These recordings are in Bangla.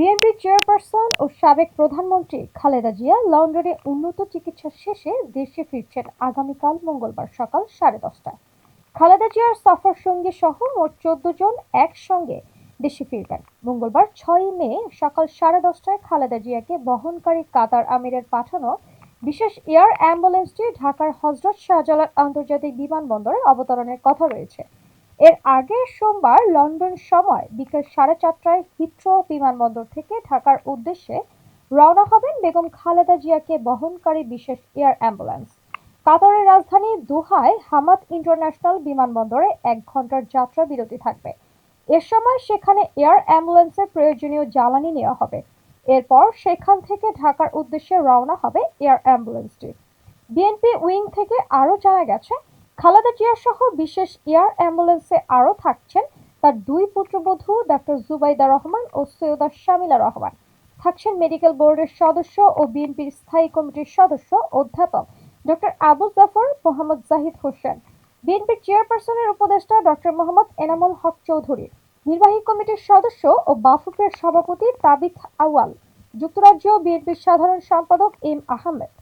বিএনপি চেয়ারপারসন ও সাবেক প্রধানমন্ত্রী খালেদা জিয়া লন্ডনে উন্নত চিকিৎসা শেষে দেশে ফিরছেন আগামীকাল মঙ্গলবার সকাল সাড়ে দশটায়। খালেদা জিয়ার সফর সঙ্গী সহ মোট চোদ্দ জন একসঙ্গে দেশে ফিরবেন। মঙ্গলবার ছয়ই মে সকাল সাড়ে দশটায় খালেদা জিয়াকে বহনকারী কাতার আমিরের পাঠানো বিশেষ এয়ার অ্যাম্বুলেন্সটি ঢাকার হজরত শাহজালাল আন্তর্জাতিক বিমানবন্দরে অবতরণের কথা রয়েছে। এর আগে সোমবার লন্ডন সময় বিকেল সাড়ে চারটায় হিথ্রো বিমানবন্দর থেকে ঢাকার উদ্দেশ্যে রওনা হবেন বেগম খালেদা জিয়াকে বহনকারী বিশেষ এয়ার অ্যাম্বুলেন্স। কাতারের রাজধানী দোহায় হামাদ ইন্টারন্যাশনাল বিমানবন্দরে এক ঘণ্টার যাত্রা বিরতি থাকবে। এ সময় সেখানে এয়ার অ্যাম্বুলেন্সের প্রয়োজনীয় জ্বালানি নেওয়া হবে। এরপর সেখান থেকে ঢাকার উদ্দেশ্যে রওনা হবে এয়ার অ্যাম্বুলেন্সটি। বিএনপি উইং থেকে আরও জানা গেছে খালেদা জিয়া সহ বিশেষ এয়ার অ্যাম্বুলেন্সে আরও থাকছেন তার দুই পুত্রবধূ ডক্টর জুবাইদা রহমান ও সৈয়দা শামিলা রহমান। থাকছেন মেডিকেল বোর্ডের সদস্য ও বিএনপির স্থায়ী কমিটির সদস্য অধ্যাপক ডক্টর আবু জাফর মোহাম্মদ জাহিদ হোসেন। বিএনপির চেয়ারপারসনের উপদেষ্টা ডক্টর মোহাম্মদ এনামুল হক চৌধুরী। নির্বাহী কমিটির সদস্য ও বাফুফের সভাপতি তাবিথ আওয়াল যুক্তরাজ্য বিএনপির সাধারণ সম্পাদক এম আহমেদ।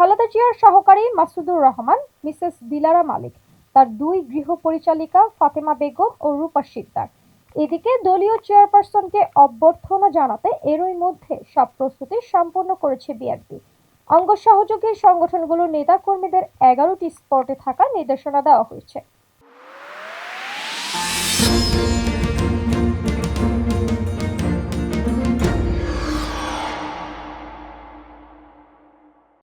খালেদা জিয়ার সহকারী মাসুদুর রহমান, মিসেস দিলারা মালিক, তার দুই গৃহ পরিচালিকা ফাতেমা বেগম ও রূপা শিকদার। এদিকে দলীয় চেয়ারপারসনকে অভ্যর্থনা জানাতে এরই মধ্যে সব প্রস্তুতি সম্পন্ন করেছে বিএনপি অঙ্গ সহযোগী সংগঠনগুলোর নেতাকর্মীদের এগারোটি স্পটে থাকার নির্দেশনা দেওয়া হয়েছে।